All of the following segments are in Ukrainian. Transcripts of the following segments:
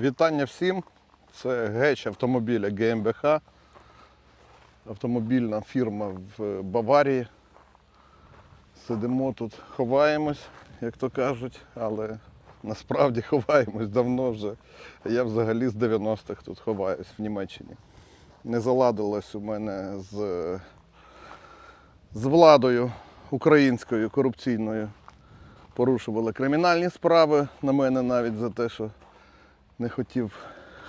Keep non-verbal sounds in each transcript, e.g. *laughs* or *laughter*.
Вітання всім. Це геч автомобіля ГМБХ. Автомобільна фірма в Баварії. Сидимо тут, ховаємось, як то кажуть, але насправді *laughs* ховаємось давно вже. Я взагалі з 90-х тут ховаюсь в Німеччині. Не заладилось у мене з, з владою українською корупційною. Порушували кримінальні справи на мене навіть за те, що не хотів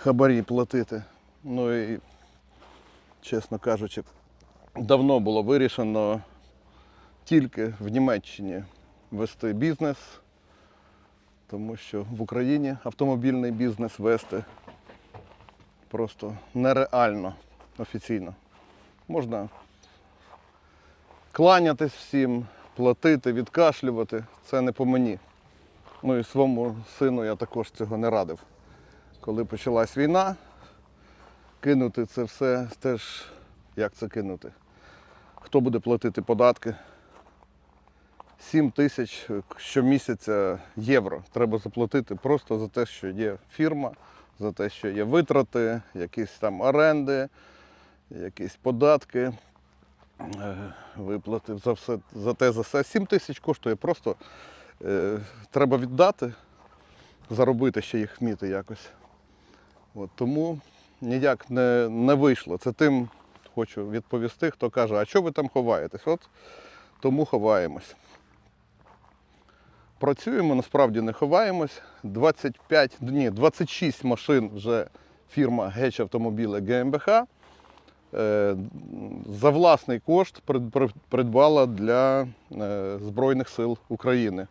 хабарі платити. Ну і, чесно кажучи, давно було вирішено тільки в Німеччині вести бізнес, тому що в Україні автомобільний бізнес вести просто нереально офіційно. Можна кланятись всім, платити, відкашлювати. Це не по мені. Ну і своєму сину я також цього не радив. Коли почалась війна, кинути це все теж як це кинути? Хто буде платити податки? 7 тисяч щомісяця євро треба заплатити просто за те, що є фірма, за те, що є витрати, якісь там оренди, якісь податки, е, виплати за все, за те, за все. 7 тисяч коштує просто е, треба віддати, заробити ще їх вміти якось. От, тому ніяк не, не вийшло. Це тим хочу відповісти, хто каже, а що ви там ховаєтесь? От тому ховаємось. Працюємо, насправді не ховаємось. 25, ні, 26 машин вже фірма Геч автомобіли ГМБХ е, за власний кошт прид- прид- придбала для е, Збройних сил України.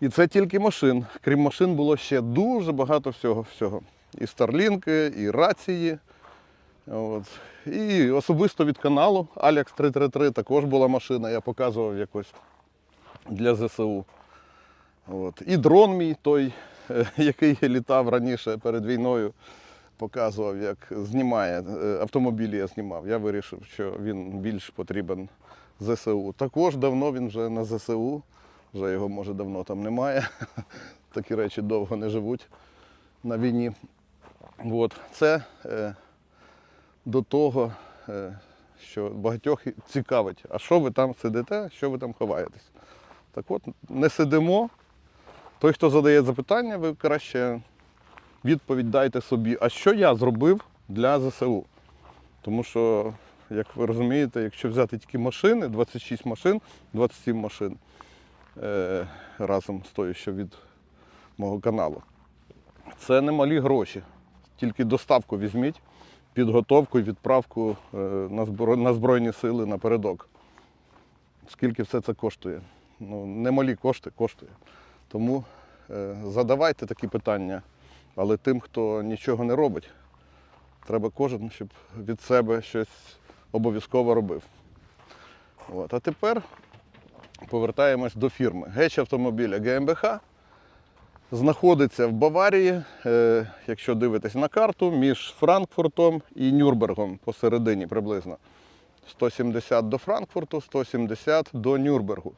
І це тільки машин. Крім машин було ще дуже багато всього. всього. І старлінки, і рації. От. І особисто від каналу Alex 333 також була машина, я показував якось для ЗСУ. От. І дрон мій той, е, *laughs* який літав раніше перед війною, показував, як знімає. Е, Автомобілі я знімав. Я вирішив, що він більш потрібен ЗСУ. Також давно він вже на ЗСУ, вже його може давно там немає. *laughs* Такі речі довго не живуть на війні. От. Це е, до того, е, що багатьох цікавить, а що ви там сидите, що ви там ховаєтесь. Так от, не сидимо. Той, хто задає запитання, ви краще відповідь дайте собі, а що я зробив для ЗСУ? Тому що, як ви розумієте, якщо взяти тільки машини, 26 машин, 27 машин е, разом з тою, що від мого каналу, це немалі гроші. Тільки доставку візьміть, підготовку і відправку е, на, збро... на Збройні сили напередок. Скільки все це коштує? Ну, немалі кошти коштує. Тому е, задавайте такі питання, але тим, хто нічого не робить, треба кожен, щоб від себе щось обов'язково робив. От. А тепер повертаємось до фірми. Геч автомобіля ГМБХ знаходиться в Баварії, е, якщо дивитесь на карту, між Франкфуртом і Нюрнбергом посередині приблизно. 170 до Франкфурту, 170 до Нюрнбергу.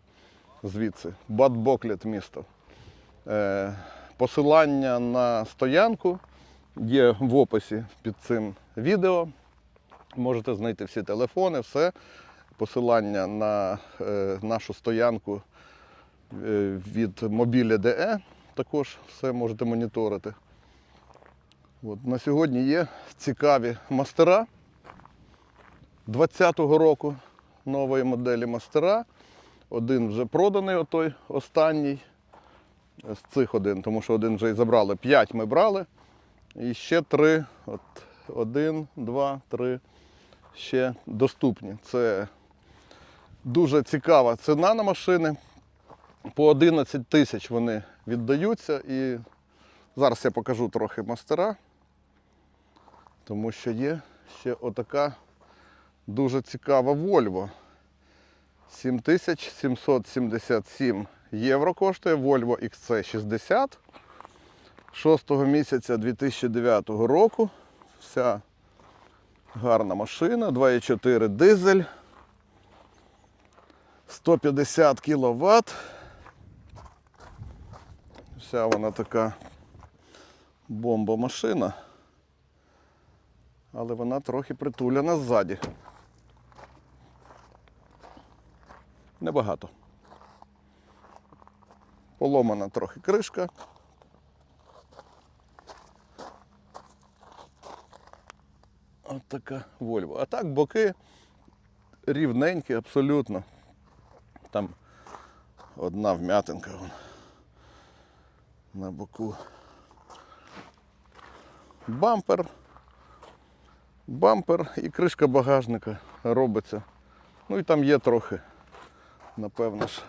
Звідси. Бад Боклет місто. Е, посилання на стоянку є в описі під цим відео. Можете знайти всі телефони, все. Посилання на е, нашу стоянку е, від мобілі.де також все можете моніторити. От, на сьогодні є цікаві мастера 20-го року нової моделі мастера. Один вже проданий, отой останній. З цих один, тому що один вже і забрали. П'ять ми брали. І ще три. От один, два, три. Ще доступні. Це дуже цікава ціна на машини. По 11 тисяч вони віддаються. І зараз я покажу трохи мастера, тому що є ще отака дуже цікава Volvo. 7777 євро коштує Volvo XC60 6 місяця 2009 року. Вся гарна машина, 2,4 дизель, 150 кВт. Вся вона така бомба машина. Але вона трохи притуляна ззаді. Небагато. Поломана трохи кришка. От така Вольво. А так боки рівненькі абсолютно. Там одна вм'ятинка вон на боку. Бампер. Бампер і кришка багажника робиться. Ну і там є трохи, напевно ж.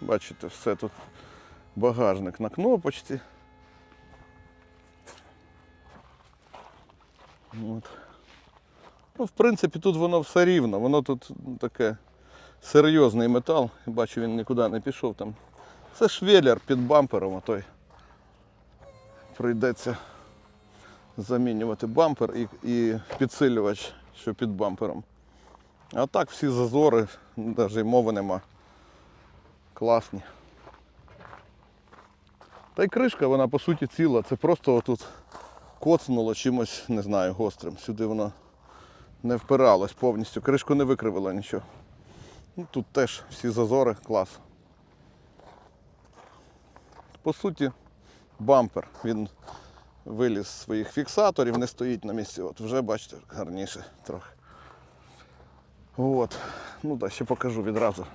Бачите, все тут багажник на кнопочці. От. Ну, в принципі, тут воно все рівно, воно тут таке серйозний метал. Бачу, він нікуди не пішов там. Це швеллер під бампером, а той прийдеться замінювати бампер і, і підсилювач, що під бампером. А так всі зазори, навіть мови нема. Класні. Та й кришка, вона по суті ціла. Це просто отут коцнуло чимось, не знаю, гострим. Сюди воно не впиралось повністю. Кришку не викривило нічого. Ну, тут теж всі зазори, клас. По суті, бампер. Він виліз з своїх фіксаторів, не стоїть на місці. От вже бачите, гарніше трохи. От. Ну так, ще покажу відразу.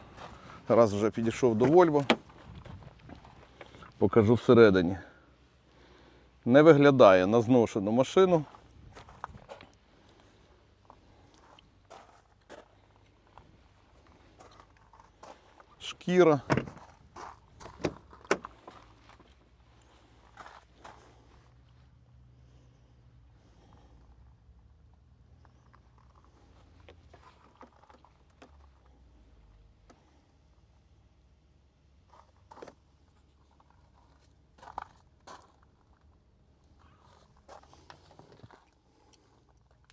Раз вже підійшов до Вольво. Покажу всередині. Не виглядає на зношену машину. Шкіра.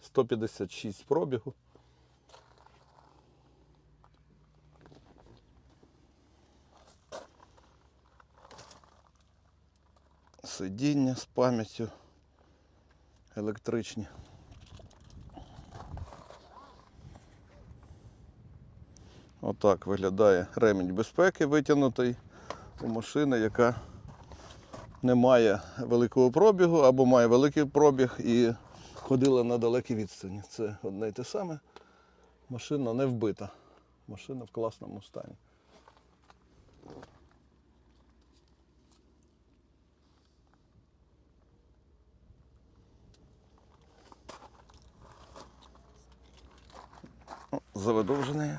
Сто п'ятдесят шість пробігу. Сидіння з пам'яттю електричні. Отак виглядає ремінь безпеки витягнутий у машини, яка не має великого пробігу або має великий пробіг і ходила на далекій відстані. Це одне й те саме. Машина не вбита. Машина в класному стані. О, Заведу вже неї.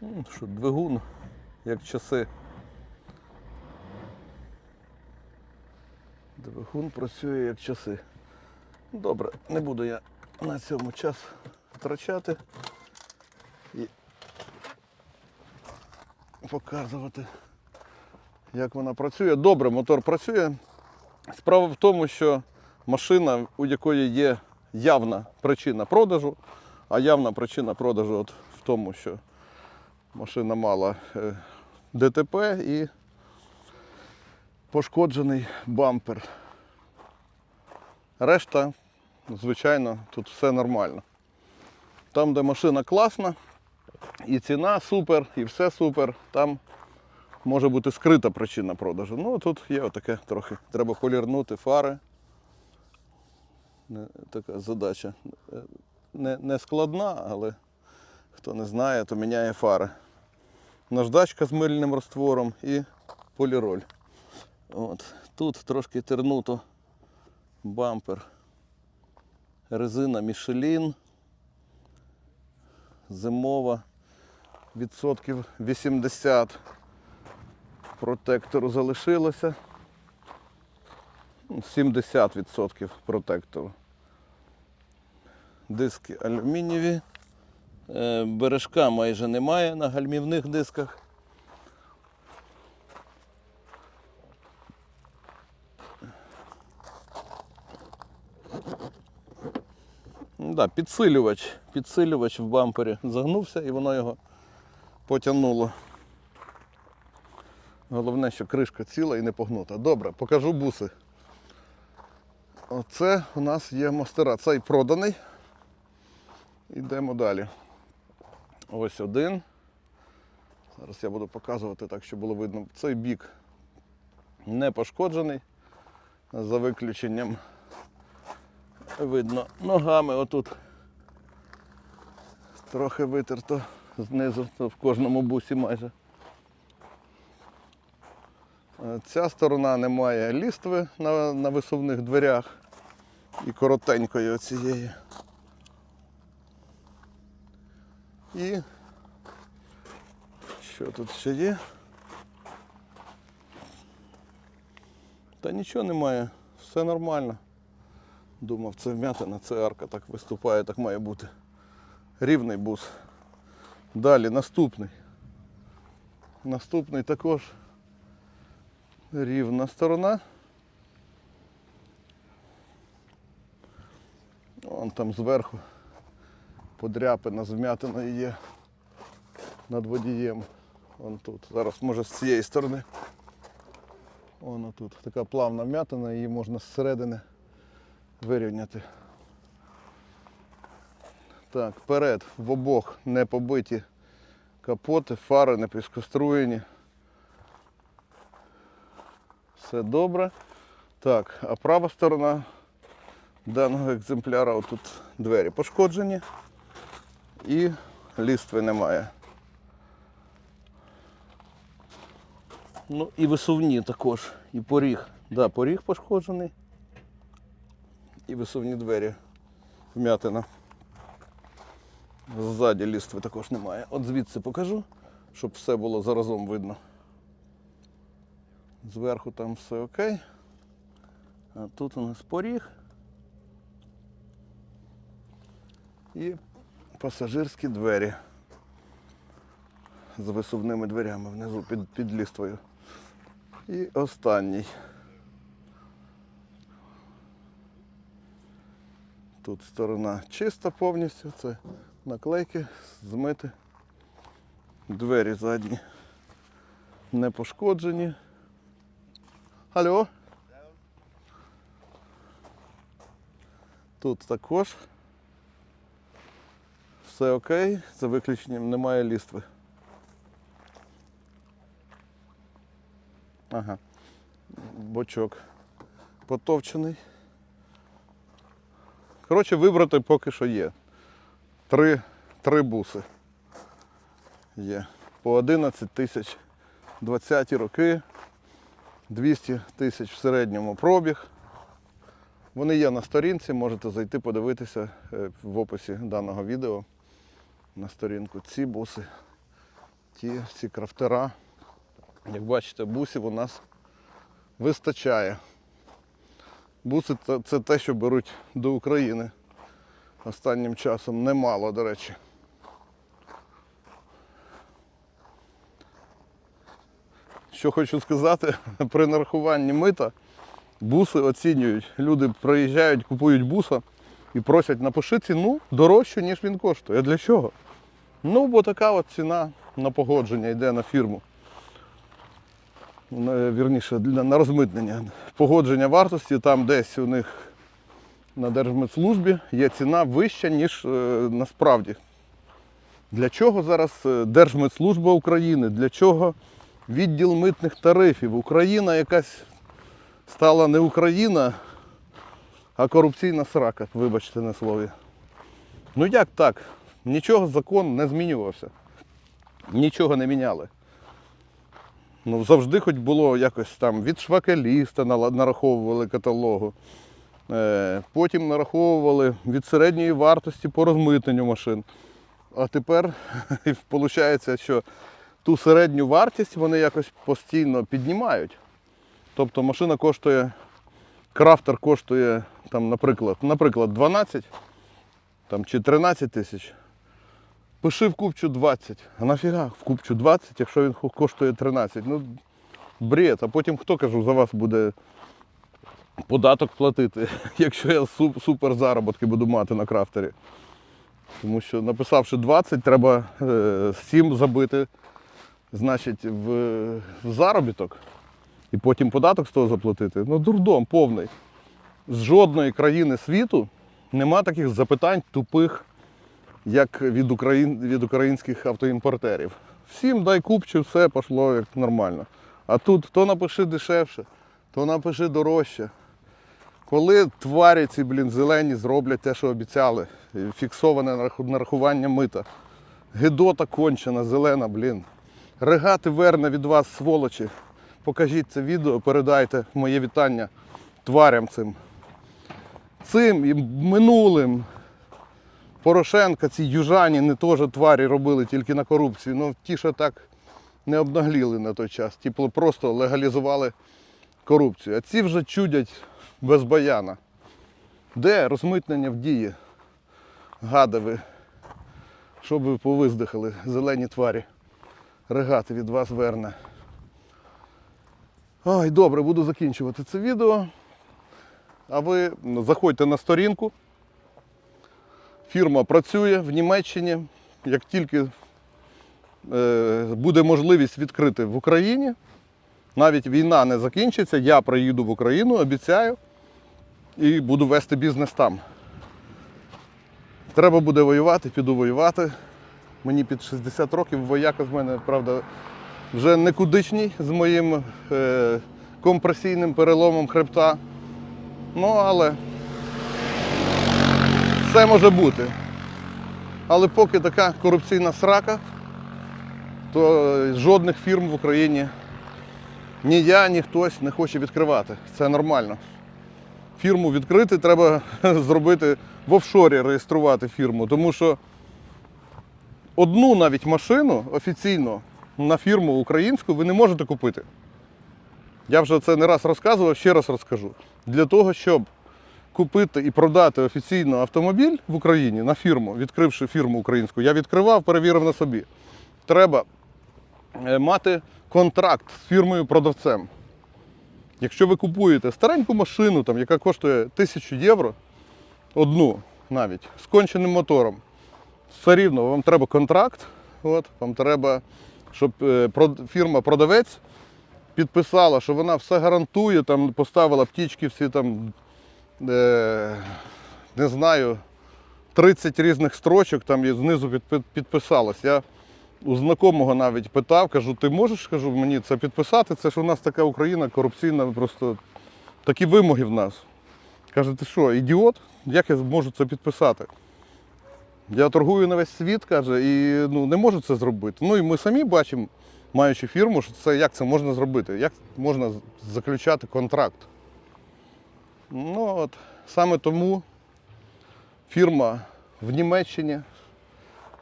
Ну, Що, двигун, як часи. Двигун працює як часи. Добре, не буду я на цьому час втрачати і показувати, як вона працює. Добре, мотор працює. Справа в тому, що машина, у якої є явна причина продажу, а явна причина продажу от в тому, що машина мала е, ДТП і пошкоджений бампер. Решта, звичайно, тут все нормально. Там, де машина класна, і ціна супер, і все супер, там може бути скрита причина продажу. Ну, тут є отаке трохи. Треба полірнути фари. Така задача. Е, Не, не складна, але хто не знає, то міняє фари. Наждачка з мильним раствором і поліроль. От. Тут трошки тернуто бампер. Резина Michelin зимова відсотків 80 протектору залишилося. Ну, 70% протектору. Диски алюмінієві. Е, бережка майже немає на гальмівних дисках. Да, Підсилювач Підсилювач в бампері загнувся і воно його потягнуло. Головне, що кришка ціла і не погнута. Добре, покажу буси. Оце у нас є мастера. Цей проданий. Йдемо далі. Ось один. Зараз я буду показувати так, щоб було видно. Цей бік не пошкоджений. За виключенням видно ногами отут. Трохи витерто знизу в кожному бусі майже. Е, Ця сторона не має лістви на, на висувних дверях і коротенької оцієї. І що тут ще є? Та нічого немає, все нормально. Думав, це вмятина, це арка так виступає, так має бути. Рівний бус. Далі наступний. Наступний також рівна сторона. Вон там зверху подряпина зм'ятина є над водієм. Вон тут. Зараз може з цієї сторони. Воно тут така плавна м'ятина, її можна зсередини вирівняти. Так, вперед, в обох не побиті капоти, фари не піскоструєні. Все добре. Так, а права сторона даного екземпляра, отут двері пошкоджені і лістви немає. Ну і висувні також, і поріг. Да, поріг пошкоджений. І висувні двері вмятина. Ззаді лістви також немає. От звідси покажу, щоб все було заразом видно. Зверху там все окей. А тут у нас поріг. І пасажирські двері з висувними дверями внизу під, під ліствою. І останній. Тут сторона чиста повністю, це наклейки, змити. Двері задні не пошкоджені. Алло. Тут також все окей, за виключенням немає лістви. Ага. Бочок потовчений. Коротше, вибрати поки що є. Три, три буси є. По 11 тисяч 20 роки, 200 тисяч в середньому пробіг. Вони є на сторінці, можете зайти подивитися е, в описі даного відео на сторінку. Ці буси, ті всі крафтера. Як бачите, бусів у нас вистачає. Буси це те, що беруть до України останнім часом. Немало, до речі. Що хочу сказати, *laughs* при нарахуванні мита буси оцінюють. Люди приїжджають, купують буса і просять напиши ціну дорожчу, ніж він коштує. А для чого? Ну, бо така от ціна на погодження йде на фірму. Вірніше, на розмитнення. Погодження вартості там десь у них на Держмитслужбі є ціна вища, ніж е, насправді. Для чого зараз е, Держмитслужба України? Для чого відділ митних тарифів? Україна якась стала не Україна, а корупційна срака, вибачте на слові. Ну як так? Нічого закон не змінювався. Нічого не міняли. Ну, завжди хоч було якось там від швакеліста нараховували каталогу. Е, Потім нараховували від середньої вартості по розмитненню машин. А тепер *laughs* виходить, що ту середню вартість вони якось постійно піднімають. Тобто машина коштує, крафтер коштує, там, наприклад, наприклад, 12 там, чи 13 тисяч. Пиши в купчу 20. А нафіга в купчу 20, якщо він коштує 13. Ну, бред. А потім хто кажу, за вас буде податок платити, *laughs* якщо я супер заробітки буду мати на крафтері. Тому що написавши 20, треба е, 7 забити значить, в, в заробіток і потім податок з того заплатити. Ну, дурдом повний. З жодної країни світу нема таких запитань тупих, як від, україн, від українських автоімпортерів. Всім дай купчу, все пішло як нормально. А тут то напиши дешевше, то напиши дорожче. Коли тварі ці, блін, зелені зроблять те, що обіцяли, фіксоване нарахування мита. Гидота кончена, зелена, блін. Регати верне від вас, сволочі. Покажіть це відео, передайте моє вітання тварям цим. Цим і минулим. Порошенка, ці южані не теж тварі робили тільки на корупцію. Ну ті, що так не обнагліли на той час. Ті просто легалізували корупцію. А ці вже чудять без баяна. Де розмитнення в дії? Гадави, щоб ви повиздихали, зелені тварі. Регати від вас верне. Ой, добре, буду закінчувати це відео. А ви заходьте на сторінку. Фірма працює в Німеччині. Як тільки е, буде можливість відкрити в Україні, навіть війна не закінчиться, я приїду в Україну, обіцяю, і буду вести бізнес там. Треба буде воювати, піду воювати. Мені під 60 років вояка з мене, правда, вже никудишній з моїм е, компресійним переломом хребта. Ну, але все може бути. Але поки така корупційна срака, то е, жодних фірм в Україні ні я, ні хтось не хоче відкривати. Це нормально. Фірму відкрити треба *laughs* зробити в офшорі, реєструвати фірму, тому що одну навіть машину офіційно на фірму українську ви не можете купити. Я вже це не раз розказував, ще раз розкажу. Для того, щоб купити і продати офіційно автомобіль в Україні на фірму, відкривши фірму українську, я відкривав, перевірив на собі. Треба е, мати контракт з фірмою-продавцем. Якщо ви купуєте стареньку машину, там, яка коштує 1000 євро, одну навіть, з конченим мотором, все рівно вам треба контракт, от, вам треба, щоб е, фірма-продавець підписала, що вона все гарантує, там поставила птічки всі там, е, не знаю, 30 різних строчок там і знизу підпи- підписалась. Я у знакомого навіть питав, кажу, ти можеш кажу, мені це підписати? Це ж у нас така Україна корупційна, просто такі вимоги в нас. Каже, ти що, ідіот? Як я можу це підписати? Я торгую на весь світ, каже, і ну, не можу це зробити. Ну і ми самі бачимо, маючи фірму, що це як це можна зробити, як можна заключати контракт. Ну от, саме тому фірма в Німеччині,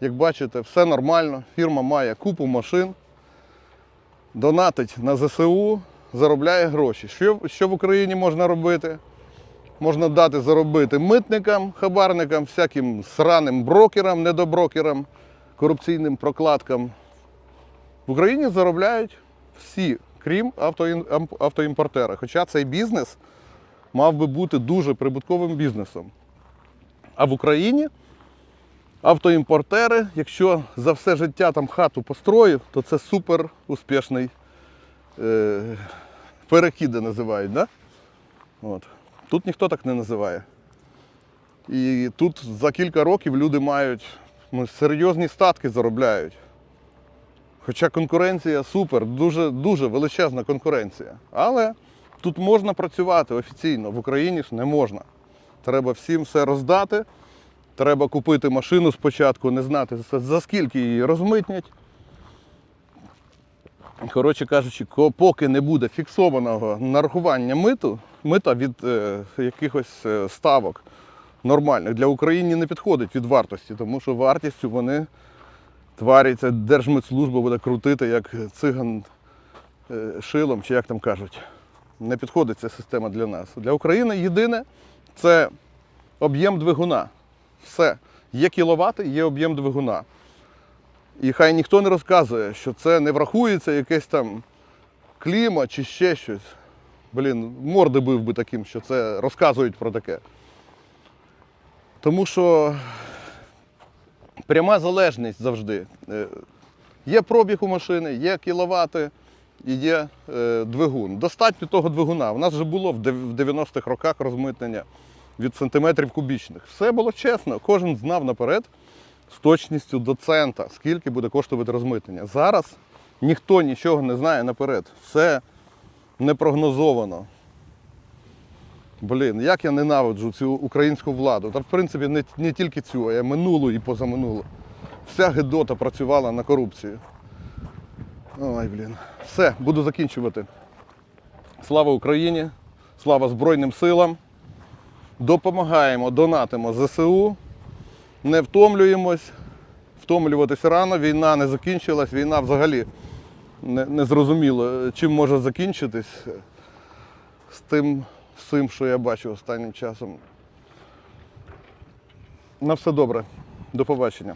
як бачите, все нормально. Фірма має купу машин, донатить на ЗСУ, заробляє гроші. Що, що в Україні можна робити? Можна дати заробити митникам, хабарникам, всяким сраним брокерам, недоброкерам, корупційним прокладкам. В Україні заробляють всі, крім автоімпортера. Хоча цей бізнес мав би бути дуже прибутковим бізнесом. А в Україні автоімпортери, якщо за все життя там хату построїв, то це супер успішний е, перекиди називають. Да? От. Тут ніхто так не називає. І тут за кілька років люди мають ну, серйозні статки заробляють. Хоча конкуренція супер, дуже, дуже величезна конкуренція. Але тут можна працювати офіційно, в Україні ж не можна. Треба всім все роздати. Треба купити машину спочатку, не знати за- скільки її розмитнять. Коротше кажучи, поки не буде фіксованого нарахування миту, мита від е, якихось е, ставок нормальних для України не підходить від вартості, тому що вартістю вони тваряться, Держмитслужба буде крутити, як циган е, шилом, чи як там кажуть. Не підходить ця система для нас. Для України єдине це об'єм двигуна. Все. Є кіловати, є об'єм двигуна. І хай ніхто не розказує, що це не врахується якесь там клімат чи ще щось. блін, морди бив би таким, що це розказують про таке. Тому що пряма залежність завжди. Е, Є пробіг у машини, є кіловати і є е, двигун. Достатньо того двигуна. У нас вже було в 90-х роках розмитнення від сантиметрів кубічних. Все було чесно, кожен знав наперед з точністю до цента, скільки буде коштувати розмитнення. Зараз ніхто нічого не знає наперед. Все непрогнозовано. Блін, як я ненавиджу цю українську владу. Та в принципі не, не тільки цю, а й минулу і позаминулу. Вся гидота працювала на корупцію. Ой, блін. Все, буду закінчувати. Слава Україні! Слава Збройним силам! Допомагаємо, донатимо ЗСУ, не втомлюємось. втомлюватися рано, війна не закінчилась, війна взагалі не, не зрозуміло, чим може закінчитись з тим всім, що я бачу останнім часом. На все добре. До побачення.